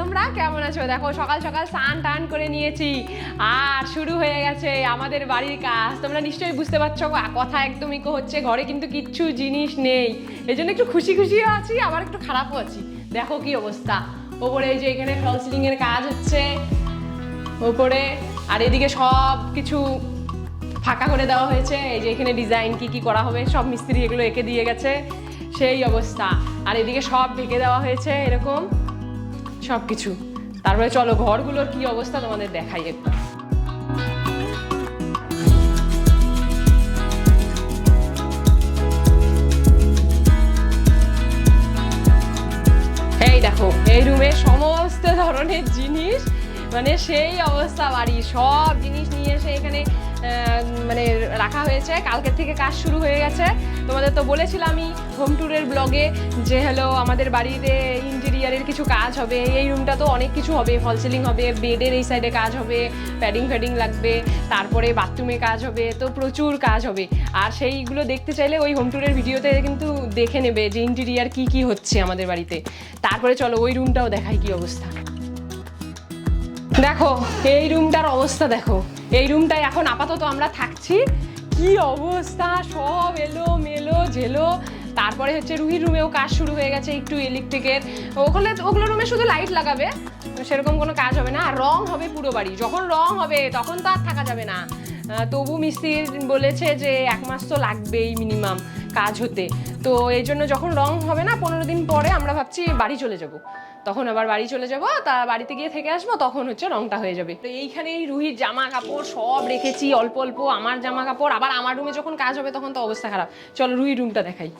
তোমরা কেমন আছো? দেখো, সকাল সকাল স্নান টান করে নিয়েছি। আর শুরু হয়ে গেছে আমাদের বাড়ির কাজ। তোমরা নিশ্চয়ই বুঝতে পারছ কথা একদম ইকো হচ্ছে, ঘরে কিন্তু কিচ্ছু জিনিস নেই। এই জন্য একটু খুশি খুশিও আছি, আবার একটু খারাপও আছি। দেখো কি অবস্থা। ওপরে এই যে এখানে ফল কাজ হচ্ছে। ওপরে, আর এদিকে সব কিছু ফাঁকা করে দেওয়া হয়েছে। এই যে এখানে ডিজাইন কি কি করা হবে, সব মিস্ত্রি এগুলো এঁকে দিয়ে গেছে। সেই অবস্থা। আর এদিকে সব ঢেকে দেওয়া হয়েছে, এরকম। সব কিছু তারপরে চলো, ঘরগুলোর কি অবস্থা তোমাদের দেখাই একবার। এই দেখো, এই রুমে সমস্ত ধরনের জিনিস মানে সেই অবস্থা বাড়ি। সব জিনিস নিয়ে এসে এখানে মানে রাখা হয়েছে। কালকের থেকে কাজ শুরু হয়ে গেছে। তোমাদের তো বলেছিলাম আমি হোম ট্যুরের ব্লগে যে হলো আমাদের বাড়িতে ইন্টেরিয়ারের কিছু কাজ হবে, এই রুমটা তো অনেক কিছু হবে ফল সিলিং হবে বেডের এই সাইডে কাজ হবে প্যাডিং ফ্যাডিং লাগবে, তারপরে বাথরুমে কাজ হবে, তো প্রচুর কাজ হবে। আর সেইগুলো দেখতে চাইলে ওই হোম ট্যুরের ভিডিওতে কিন্তু দেখে নেবে যে ইন্টেরিয়ার কি কি হচ্ছে আমাদের বাড়িতে। তারপরে চলো ওই রুমটাও দেখাই কি অবস্থা। দেখো, এই রুমটার অবস্থা দেখো। এই রুমটায় এখন আপাতত আমরা থাকছি। কি অবস্থা? সব এলো মেলো ঝেলো। তারপরে হচ্ছে রুহির রুমেও কাজ শুরু হয়ে গেছে একটু ইলেকট্রিকের ওখানে ওগুলো রুমে শুধু লাইট লাগাবে, সেরকম কোনো কাজ হবে না। আর রং হবে পুরো বাড়ি। যখন রং হবে, তখন তো আর থাকা যাবে না। তবু মিস্ত্রি বলেছে যে এক মাস তো লাগবেই মিনিমাম কাজ হতে। তো এই জন্য যখন রং হবে না, পনেরো দিন পরে আমরা ভাবছি বাড়ি চলে যাব। তখন আবার বাড়ি চলে যাব, তা বাড়িতে গিয়ে থেকে আসব, তখন হচ্ছে রংটা হয়ে যাবে। তো এইখানেই রুহির জামা কাপড় সব রেখেছি, অল্প অল্প। আমার জামা কাপড় আবার আমার রুমে যখন কাজ হবে, তখন তো অবস্থা খারাপ। চলো রুহির রুমটা দেখাই।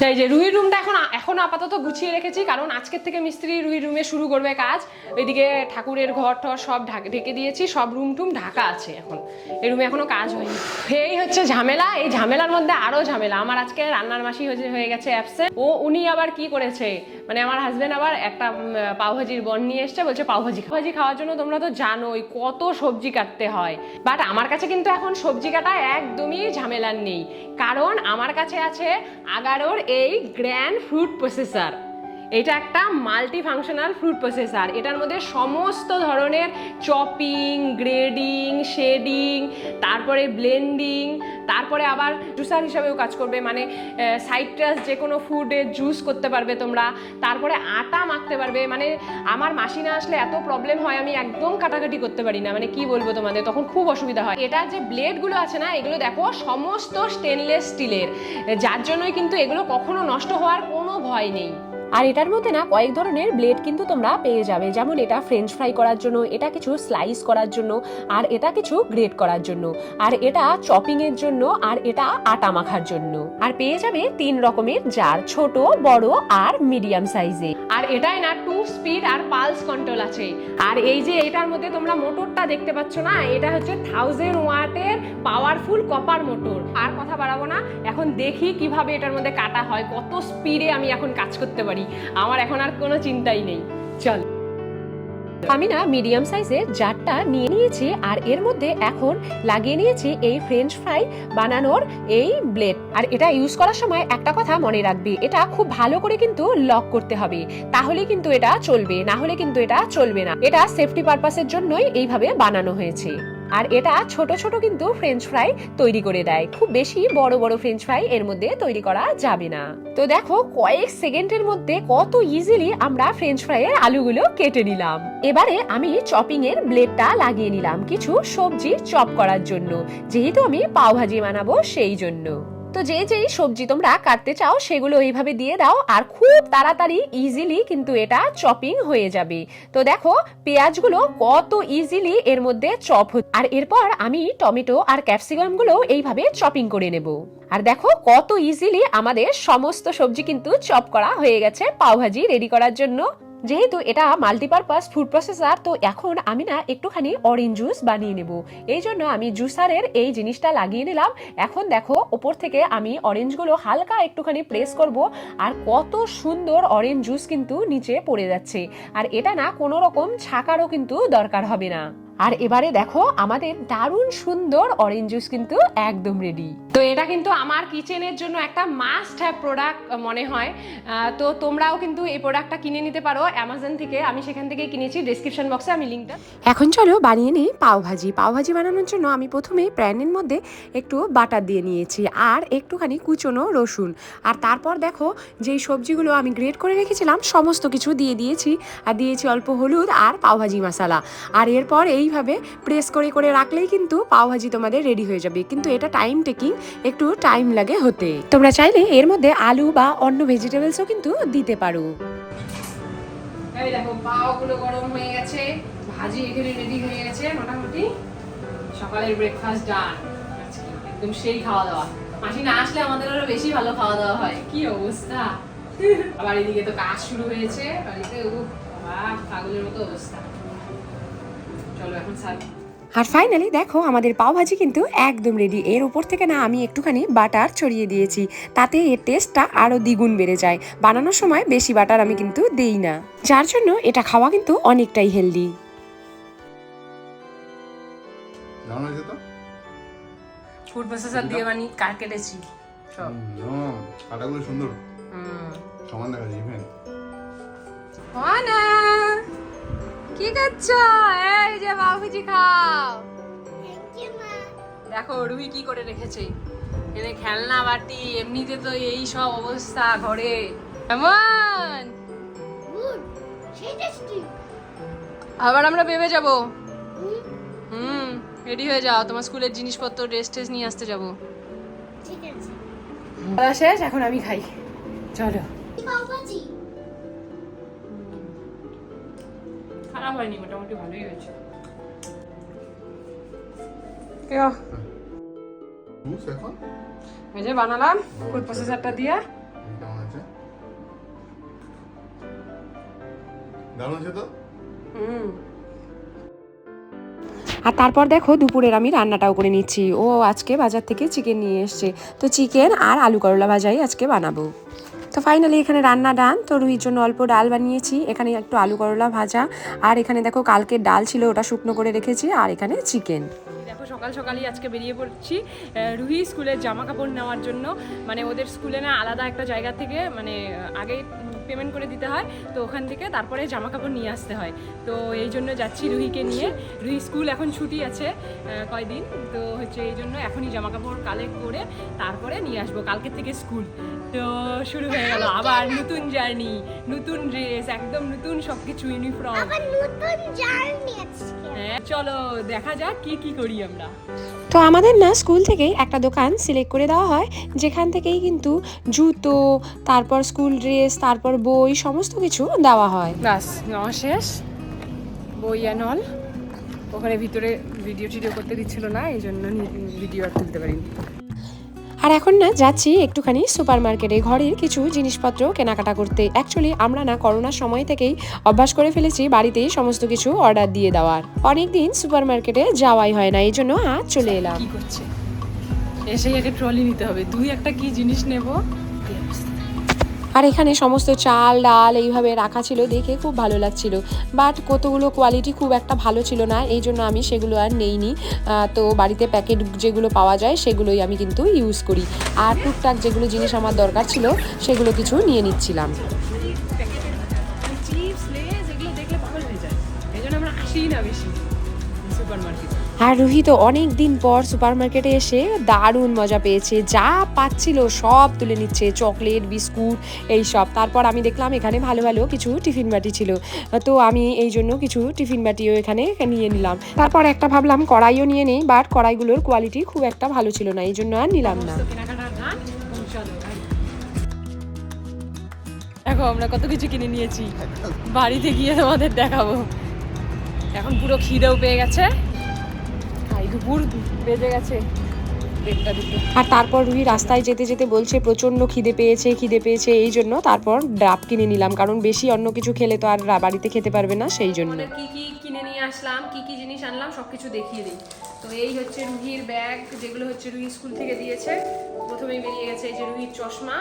এই যে রুহির রুমটা এখন এখন আপাতত গুছিয়ে রেখেছি, কারণ আজকের থেকে মিস্ত্রি রুহির রুমে শুরু করবে কাজ। ওইদিকে ঠাকুরের ঘর টর সব ঢাক- দিয়েছি, সব রুম টুম ঢাকা আছে এখন। এই রুমে এখনও কাজ হয়নি। এই হচ্ছে ঝামেলা, এই ঝামেলার মধ্যে আরও ঝামেলা। আমার আজকে রান্নার মাসি হয়ে গেছে অ্যাপসে ও, উনি আবার কি করেছে? মানে আমার হাজব্যান্ড আবার একটা পাওভাজির বন নিয়ে এসছে, বলছে পাওভাজি। পাওভাজি খাওয়ার জন্য তোমরা তো জানোই কত সবজি কাটতে হয় বাট আমার কাছে কিন্তু এখন সবজি কাটা একদমই ঝামেলার নেই কারণ আমার কাছে আছে আগারোর এই গ্র্যান্ড ফ্রুট প্রসেসর এটা একটা মাল্টি ফাংশনাল ফ্রুট প্রসেসার এটার মধ্যে সমস্ত ধরনের চপিং গ্রেডিং শেডিং তারপরে ব্লেন্ডিং তারপরে আবার জুসার হিসাবেও কাজ করবে। মানে সাইট্রাস যে কোনো ফুডের জুস করতে পারবে তোমরা। তারপরে আটা মাখতে পারবে। মানে আমার মাসি না আসলে এত প্রবলেম হয়, আমি একদম কাটাকাটি করতে পারি না। মানে কি বলব তোমাদের? তখন খুব অসুবিধা হয়। এটার যে ব্লেডগুলো আছে না, এগুলো দেখো সমস্ত স্টেনলেস স্টিলের যার জন্যই কিন্তু এগুলো কখনো নষ্ট হওয়ার কোনো ভয় নেই। আর এটার মধ্যে না কয়েক ধরনের ব্লেড কিন্তু তোমরা পেয়ে যাবে। যেমন এটা ফ্রেঞ্চ ফ্রাই করার জন্য, এটা কিছু স্লাইস করার জন্য, আর এটা কিছু গ্রেট করার জন্য। আর এটা চপিং এর জন্য, আর এটা আটা মাখার জন্য। আর পেয়ে যাবে তিন রকমের জার ছোট, বড় আর মিডিয়াম সাইজে আর এটাই না টু স্পিড আর পালস কন্ট্রোল আছে। আর এই যে এটার মধ্যে তোমরা মোটরটা দেখতে পাচ্ছ না, এটা হচ্ছে থাউজেন্ড ওয়াটের পাওয়ারফুল কপার মোটর আর কথা বাড়াবো না, এখন দেখি কীভাবে এটার মধ্যে কাটা হয়, কত স্পিডে আমি এখন কাজ করতে পারি। আমার এখন আর কোনো চিন্তাই নেই। চল। আমি না মিডিয়াম সাইজের জারটা নিয়ে নিয়েছি আর এর মধ্যে এখন লাগিয়ে নিয়েছি এই ফ্রেঞ্চ ফ্রাই বানানোর এই ব্লেড আর এটা ইউজ করার সময় একটা কথা মনে রাখবে, এটা খুব ভালো করে কিন্তু লক করতে হবে। তাহলে কিন্তু এটা চলবে, না হলে কিন্তু এটা চলবে না। এটা সেফটি পারপাসের জন্যই এইভাবে বানানো হয়েছে। আর এটা ছোট ছোট কিন্তু ফ্রেঞ্চ ফ্রাই তৈরি করে দেয়। খুব বেশি বড় বড় ফ্রেঞ্চ ফ্রাই এর মধ্যে তৈরি করা যাবে না। তো দেখো, কয়েক সেকেন্ডের মধ্যে কত ইজিলি আমরা ফ্রেঞ্চ ফ্রাইয়ের আলুগুলো কেটে নিলাম। এবারে আমি চপিং এর ব্লেডটা লাগিয়ে নিলাম কিছু সবজি চপ করার জন্য। যেহেতু আমি পাওভাজি বানাবো সেই জন্য। তো যে যেই সবজি তোমরা কাটতে চাও, সেগুলো এইভাবে দিয়ে দাও, আর খুব তাড়াতাড়ি ইজিলি কিন্তু এটা চপিং হয়ে যাবে। তো দেখো, পেঁয়াজগুলো কত ইজিলি এর মধ্যে চপ আর এরপর আমি টমেটো আর ক্যাপসিকামগুলো এইভাবে চপিং করে নেব। আর দেখো, কত ইজিলি আমাদের সমস্ত সবজি কিন্তু চপ করা হয়ে গেছে, পাওভাজি রেডি করার জন্য। যেহেতু এটা মাল্টিপারপাস ফুড প্রসেসার তো এখন আমি না একটুখানি অরেঞ্জ জুস বানিয়ে নেব। এই জন্য আমি জুসারের এই জিনিসটা লাগিয়ে নিলাম। এখন দেখো, ওপর থেকে আমি অরেঞ্জগুলো হালকা একটুখানি প্রেস করব, আর কত সুন্দর অরেঞ্জ জুস কিন্তু নিচে পড়ে যাচ্ছে। আর এটা না কোনো রকম ছাকারও কিন্তু দরকার হবে না। আর এবারে দেখো, আমাদের দারুণ সুন্দর অরেঞ্জ জুস কিন্তু একদম রেডি তো এটা কিন্তু আমার কিচেনের জন্য একটা মাস্ট হ্যাভ প্রোডাক্ট মনে হয়। তো তোমরাও কিন্তু এই প্রোডাক্টটা কিনে নিতে পারো অ্যামাজন থেকে। আমি সেখান থেকে কিনেছি। ডিসক্রিপশন বক্সে আমি লিঙ্কটা এখন চলো বানিয়ে নিই পাওভাজি পাওভাজি বানানোর জন্য আমি প্রথমেই প্যানের মধ্যে একটু বাটার দিয়ে নিয়েছি আর একটুখানি কুচনো রসুন। আর তারপর দেখো যেই সবজিগুলো আমি গ্রেট করে রেখেছিলাম, সমস্ত কিছু দিয়ে দিয়েছি। আর দিয়েছি অল্প হলুদ আর পাওভাজি মশলা। আর এরপর এইভাবে প্রেস করে করে রাখলেই কিন্তু পাওভাজি তোমাদের রেডি হয়ে যাবে। কিন্তু এটা টাইম টেকিং একটু টাইম লাগে হতে। তোমরা চাইলে এর মধ্যে আলু বা অন্য ভেজিটেবলসও কিন্তু দিতে পারো। এই দেখো, পাওগুলো গরম হয়ে গেছে, ভাজি এখানে রেডি হয়ে গেছে, মোটামুটি। সকালের ব্রেকফাস্ট ডান একদম সেই খাওয়া দাওয়া। মাসি না আসলে আমাদের আরও বেশি ভালো খাওয়া দাওয়া হয়। কি অবস্থা? আবার এদিকে তো কাজ শুরু হয়েছে বাড়িতে ও বাবা, পাগলের মতো অবস্থা। চলো এখন সার্ভ আর ফাইনালি দেখো আমাদের পাওভাজি কিন্তু একদম রেডি এর উপর থেকে না আমি একটুখানি বাটার ছড়িয়ে দিয়েছি। তাতে এর টেস্টটা আরও দ্বিগুণ বেড়ে যায়। বানানোর সময় বেশি বাটার আমি কিন্তু দেই না। যার জন্য এটা খাওয়া কিন্তু অনেকটাই হেলদি ফুড প্রসেসর দিয়ে বানি কার কেটেছি সব। হুম, কাটাগুলো সুন্দর। হুম। সমান দেখা যায় ইভেন কি করছ এই যে বাবুজি খাও। দেখো রুহি কি করে রেখেছে? এনে খেলনা বাটি এমনিতে তো এই সব অবস্থা ঘরে। এমন আবার আমরা ভেবে যাব। হুম? রেডি হয়ে যাও। তোমার স্কুলের জিনিসপত্র ড্রেস ট্রেস নিয়ে আসতে যাব। শেষ? এখন আমি খাই। চলো। খারাপ হয়নি মোটামুটি ভালোই হয়েছে। এই যে বানালাম ফুড প্রসেসরটা দিয়ে। দারুণ আছে তো? হুম। আর তারপর দেখো দুপুরের আমি রান্নাটাও করে নিচ্ছি। ও আজকে বাজার থেকে চিকেন নিয়ে এসছে। তো চিকেন আর আলু করলা ভাজাই আজকে বানাবো। তো ফাইনালি এখানে রান্না ডান তো রুহির জন্য অল্প ডাল বানিয়েছি। এখানে একটু আলু করলা ভাজা। আর এখানে দেখো কালকে ডাল ছিল, ওটা শুকনো করে রেখেছি। আর এখানে চিকেন সকাল সকালই আজকে বেরিয়ে পড়ছি। রুহি স্কুলের জামা কাপড় নেওয়ার জন্য। মানে ওদের স্কুলে না আলাদা একটা জায়গা থেকে মানে আগে পেমেন্ট করে দিতে হয়। তো ওখান থেকে তারপরে জামা কাপড় নিয়ে আসতে হয়। তো এই জন্য যাচ্ছি রুহিকে নিয়ে। রুহি স্কুল এখন ছুটি আছে কয়দিন? তো হচ্ছে এই জন্য এখনই জামা কাপড় কালেক্ট করে তারপরে নিয়ে আসব। কালকের থেকে স্কুল। তো শুরু হয়ে গেল আবার নতুন জার্নি নতুন ড্রেস একদম নতুন সব কিছু ইউনিফর্ম নতুন জার্নি আজকে হ্যাঁ চলো দেখা যাক কি কি করি আমরা। তো আমাদের না স্কুল থেকেই একটা দোকান সিলেক্ট করে দেওয়া হয় যেখান থেকেই কিন্তু জুতো তারপর স্কুল ড্রেস তারপর বই সমস্ত কিছু দেওয়া হয়। ব্যাস নেওয়া শেষ। বই অ্যান্ড অল ওখানে ভিতরে ভিডিও টিডিও করতে দিচ্ছিল না এই জন্য ভিডিও আর তুলতে পারিনি। আর এখন না, যাচ্ছি একটুখানি সুপার মার্কেটে ঘরের কিছু জিনিসপত্র কেনাকাটা করতে। অ্যাকচুয়ালি আমরা না করোনার সময় থেকেই অভ্যাস করে ফেলেছি বাড়িতেই সমস্ত কিছু অর্ডার দিয়ে দেওয়ার। অনেকদিন সুপার মার্কেটে যাওয়াই হয় না, এই জন্য আজ চলে এলাম। এসেই আগে ট্রলি নিতে হবে। দুই একটা কি জিনিস নেব? আর এখানে সমস্ত চাল, ডাল এইভাবে রাখা ছিল, দেখে খুব ভালো লাগছিল। বাট কতগুলো কোয়ালিটি খুব একটা ভালো ছিল না, এই জন্য আমি সেগুলো আর নেইনি। তো বাড়িতে প্যাকেট যেগুলো পাওয়া যায়, সেগুলোই আমি কিন্তু ইউজ করি। আর টুকটাক যেগুলো জিনিস আমার দরকার ছিল, সেগুলো কিছু নিয়ে নিচ্ছিলাম। আমরা না বেশি। সুপার মার্কেটে আর রুহি তো অনেক দিন পর সুপার মার্কেটে এসে দারুণ মজা পেয়েছে। যা পাচ্ছিল সব তুলে নিচ্ছে, চকলেট, বিস্কুট, এই সব। তারপর আমি দেখলাম এখানে ভালো ভালো কিছু টিফিন বাটি ছিল। তো আমি এই জন্য কিছু টিফিন বাটিও এখানে নিয়ে নিলাম। তারপর একটা ভাবলাম কড়াইও নিয়ে নেই বাট কড়াইগুলোর কোয়ালিটি খুব একটা ভালো ছিল না, এই জন্য আর নিলাম না। দেখো, আমরা কত কিছু কিনে নিয়েছি। বাড়িতে গিয়ে তোমাদের দেখাবো। এখন পুরো খিদেও পেয়ে গেছে। দুপুর বেজে গেছে আর তারপর রুহি রাস্তায় যেতে যেতে বলছে প্রচণ্ড খিদে পেয়েছে খিদে পেয়েছে এই জন্য তারপর ডাব কিনে নিলাম। কারণ বেশি অন্য কিছু খেলে তো আর বাড়িতে খেতে পারবে না সেই জন্য। কি কি কিনে নিয়ে আসলাম কি কি জিনিস আনলাম সবকিছু দেখিয়ে দিই। তো এই হচ্ছে রুহির ব্যাগ যেগুলো হচ্ছে রুহি স্কুল থেকে দিয়েছে। প্রথমেই বেরিয়ে গেছে এই যে রুহির চশমা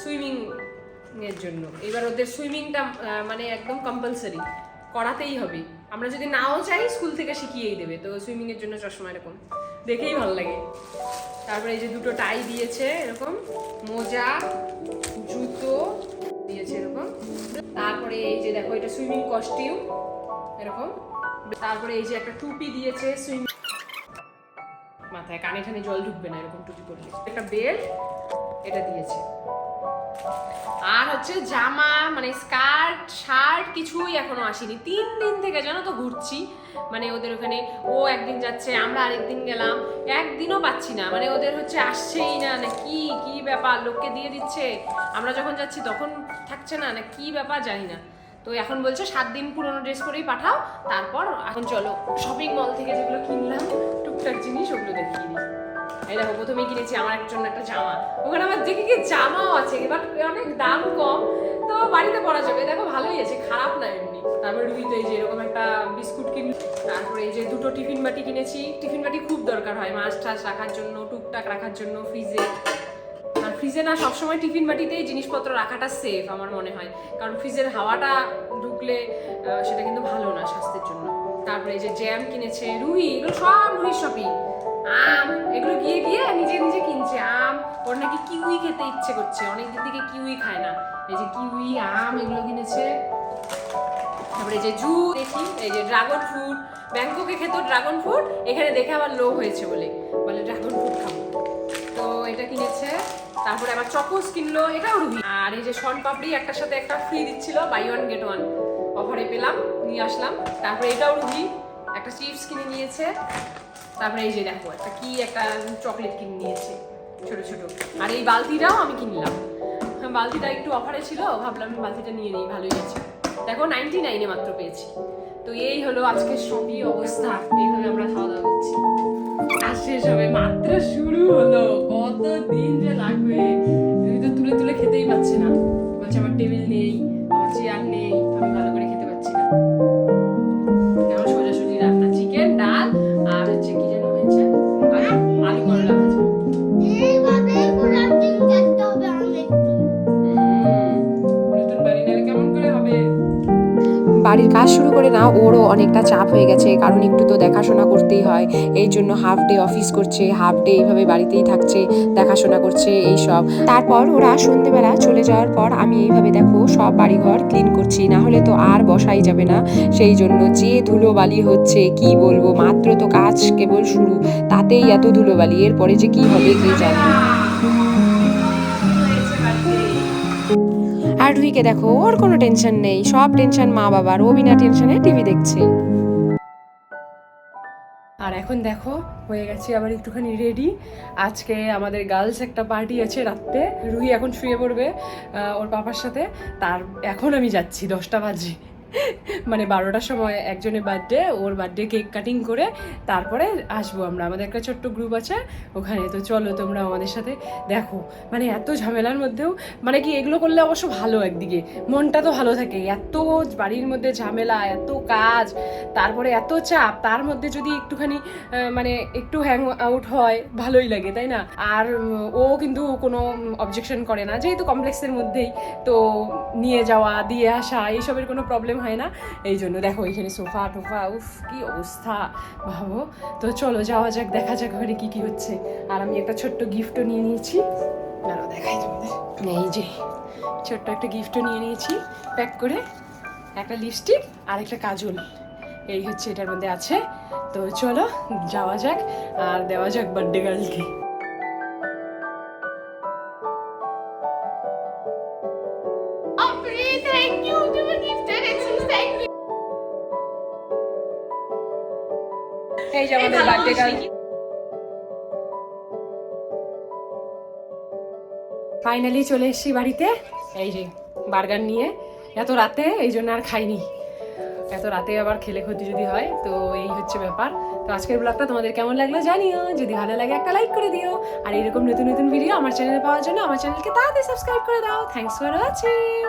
সুইমিং এর জন্য। এবার ওদের সুইমিংটা মানে একদম কম্পালসারি করাতেই হবে। আমরা যদি নাও চাই স্কুল থেকে শিখিয়েই দেবে। তো সুইমিং এর জন্য চশমা এরকম। দেখেই ভালো লাগে। তারপরে এই যে দুটো টাই দিয়েছে এরকম। মোজা, জুতো দিয়েছে এরকম। তারপরে এই যে দেখো, এটা সুইমিং কস্টিউম এরকম। তারপরে এই যে একটা টুপি দিয়েছে সুইমিং মাথায়। কানে ঠানে জল ঢুকবে না এরকম টুপি পরলে। একটা বেল্ট এটা দিয়েছে। আর হচ্ছে জামা মানে স্কার্ট, শার্ট কিছুই এখনও আসেনি। তিন দিন থেকে জানো তো ঘুরছি। মানে ওদের ওখানে, ও একদিন যাচ্ছে, আমরা আরেকদিন গেলাম। একদিনও পাচ্ছি না। মানে ওদের হচ্ছে আসছেই না। না কি কি ব্যাপার? লোককে দিয়ে দিচ্ছে। আমরা যখন যাচ্ছি তখন থাকছে না। না কি ব্যাপার জানি না। তো এখন বলছে সাত দিন পুরোনো ড্রেস করেই পাঠাও। তারপর এখন চলো শপিং মল থেকে যেগুলো কিনলাম, টুকটাক জিনিস ওগুলো দেখিয়ে দিই। এই দেখো প্রথমে কিনেছি আমার একটার জন্য একটা জামা। ওখানে আবার দেখি কি জামাও আছে বাট অনেক দাম কম। তো বাড়িতে পরা যাবে। দেখো, ভালোই আছে, খারাপ না এমনি। তারপরে রুহিতে এই যে এরকম একটা বিস্কুট কিন তারপরে এই যে দুটো টিফিন বাটি কিনেছি। টিফিন বাটি খুব দরকার হয়, মাছ টাছ রাখার জন্য, টুকটাক রাখার জন্য, ফ্রিজে। আর ফ্রিজে না সবসময় টিফিন বাটিতেই জিনিসপত্র রাখাটা সেফ আমার মনে হয়। কারণ ফ্রিজের হাওয়াটা ঢুকলে সেটা কিন্তু ভালো না স্বাস্থ্যের জন্য। তারপরে এই যে জ্যাম কিনেছে, রুহি, এগুলো সব রুহির শপিং আম, এগুলো গিয়ে গিয়ে নিজে নিজে কিনছে। আম, ওর নাকি কিউই খেতে ইচ্ছে করছে। অনেকদিন থেকে কিউই খায় না। এই যে কিউই, আম এগুলো কিনেছে। তারপরে যে জু, দেখি, এই যে ড্রাগন ফ্রুট ব্যাংককে খেত ড্রাগন ফ্রুট এখানে দেখে আবার লো হয়েছে বলে। বলে ড্রাগন ফ্রুট খাব। তো এটা কিনেছে। তারপরে আবার চকোস কিনলো, এটাও রুহি। আর এই যে শন পাপড়ি, একটার সাথে একটা ফ্রি দিচ্ছিল বাই ওয়ান গেট ওয়ান অফারে পেলাম, নিয়ে আসলাম। তারপরে এটাও রুহি। একটা চিপস কিনে নিয়েছে। তারপরে এই যে দেখো, একটা কি একটা চকলেট কিনে নিয়েছে, ছোট ছোট। আর এই বালতিটাও আমি কিনলাম। বালতিটা একটু অফারে ছিল, ভাবলাম আমি বালতিটা নিয়ে নিই, ভালোই আছে দেখো নাইনটি নাইনে মাত্র পেয়েছি। তো এই হলো আজকের সবই অবস্থা। এইভাবে আমরা খাওয়া দাওয়া করছি। আর শেষ হবে, মাত্র শুরু হলো। কত দিন যে লাগবে? তো তুলে তুলে খেতেই পাচ্ছি না। বলছে আমার টেবিল নেই, আমার চেয়ার নেই। বাড়ির কাজ শুরু করে না ওরও অনেকটা চাপ হয়ে গেছে, কারণ একটু তো দেখাশোনা করতেই হয়। এই জন্য হাফ ডে অফিস করছে হাফ ডে এইভাবে বাড়িতেই থাকছে, দেখাশোনা করছে, এই সব। তারপর ওরা সন্ধেবেলা চলে যাওয়ার পর আমি এইভাবে দেখো সব বাড়িঘর ক্লিন করছি, না হলে তো আর বসাই যাবে না। সেই জন্য যে ধুলোবালি হচ্ছে, কি বলব? মাত্র তো কাজ কেবল শুরু, তাতেই এত ধুলোবালি, এরপরে যে কি হবে কে জানে? রুহিকে দেখো, ওর কোনো টেনশন নেই। সব টেনশন মা বাবার। ও বিনা টেনশনে টিভি দেখছে। আর এখন দেখো, হয়ে গেছি আবার একটুখানি রেডি আজকে আমাদের গার্লস একটা পার্টি আছে রাত্রে। রুহি এখন শুয়ে পড়বে ওর পাপার সাথে। তার, এখন আমি যাচ্ছি, দশটা বাজে। মানে বারোটার সময় একজনের বার্থডে ওর বার্থডে কেক কাটিং করে তারপরে আসব আমরা। আমাদের একটা ছোট্ট গ্রুপ আছে ওখানে। তো চলো তোমরা আমাদের সাথে দেখো। মানে এত ঝামেলার মধ্যেও মানে কি এগুলো করলে অবশ্য ভালো একদিকে। মনটা তো ভালো থাকে। এত বাড়ির মধ্যে ঝামেলা, এত কাজ, তারপরে এত চাপ, তার মধ্যে যদি একটুখানি মানে একটু হ্যাং আউট হয়, ভালোই লাগে, তাই না? আর ও কিন্তু কোনো অবজেকশন করে না। যেহেতু কমপ্লেক্সের মধ্যেই, তো নিয়ে যাওয়া, দিয়ে আসা, এইসবের কোনো প্রবলেম হয় না এই জন্য দেখো এখানে সোফা, টোফা, উফ, কি অবস্থা। ভাবো, তো চলো যাওয়া যাক, দেখা যাক ঘরে কি কি হচ্ছে। আর আমি একটা ছোট্ট গিফটও নিয়ে নিয়েছি। দাঁড়াও, দেখাই তোমাদের। এই যে, ছোট্ট একটা গিফটও নিয়ে নিয়েছি প্যাক করে। একটা লিপস্টিক আর একটা কাজল। এই হচ্ছে এটার মধ্যে আছে। তো চলো, যাওয়া যাক আর দেওয়া যাক বার্থডে গার্লকে এই যে আমাদের বার্থডে গার্ল ফাইনালি চলে এসেছি বাড়িতে। এই যে বার্গার নিয়ে। এত রাতে, এই জন্য আর খাইনি। এত রাতে আবার খেলে ক্ষতি যদি হয়, তো এই হচ্ছে ব্যাপার। তো আজকের ব্লগটা তোমাদের কেমন লাগল জানিও। যদি ভালো লাগে একটা লাইক করে দিও। আর এরকম নতুন নতুন ভিডিও আমার চ্যানেলে পাওয়ার জন্য আমার চ্যানেলকে তাড়াতাড়ি সাবস্ক্রাইব করে দাও। Thanks for watching